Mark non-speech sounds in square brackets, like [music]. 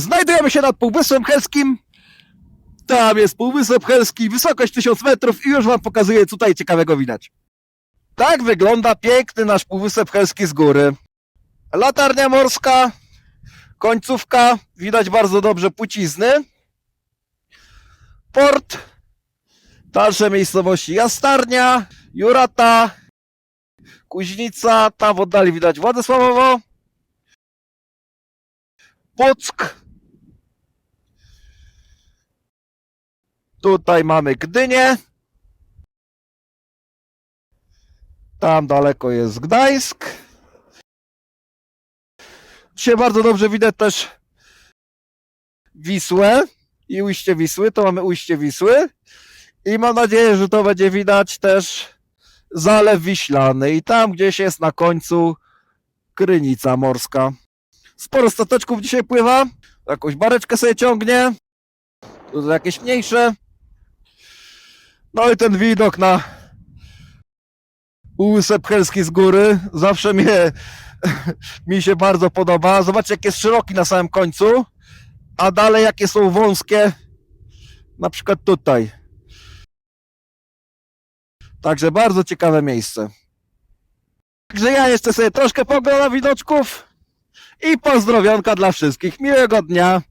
Znajdujemy się nad Półwysłem Helskim. Tam jest Półwysep Helski, wysokość 1000 metrów i już wam pokazuję, tutaj ciekawego widać. Tak wygląda piękny nasz Półwysep Helski z góry. Latarnia morska, końcówka, widać bardzo dobrze pucizny. Port, dalsze miejscowości Jastarnia, Jurata, Kuźnica, tam w oddali widać Władysławowo, Puck, tutaj mamy Gdynię, tam daleko jest Gdańsk. Dzisiaj bardzo dobrze widać też Wisłę i ujście Wisły, to mamy ujście Wisły i mam nadzieję, że to będzie widać też Zalew Wiślany i tam gdzieś jest na końcu Krynica Morska. Sporo stateczków dzisiaj pływa, jakąś bareczkę sobie ciągnie, jakieś mniejsze. No i ten widok na Półwysep Helski z góry zawsze mnie, [laughs] mi się bardzo podoba. Zobaczcie, jak jest szeroki na samym końcu, a dalej jakie są wąskie, na przykład tutaj. Także bardzo ciekawe miejsce. Także ja jeszcze sobie troszkę poglądam widoczków i pozdrowionka dla wszystkich. Miłego dnia.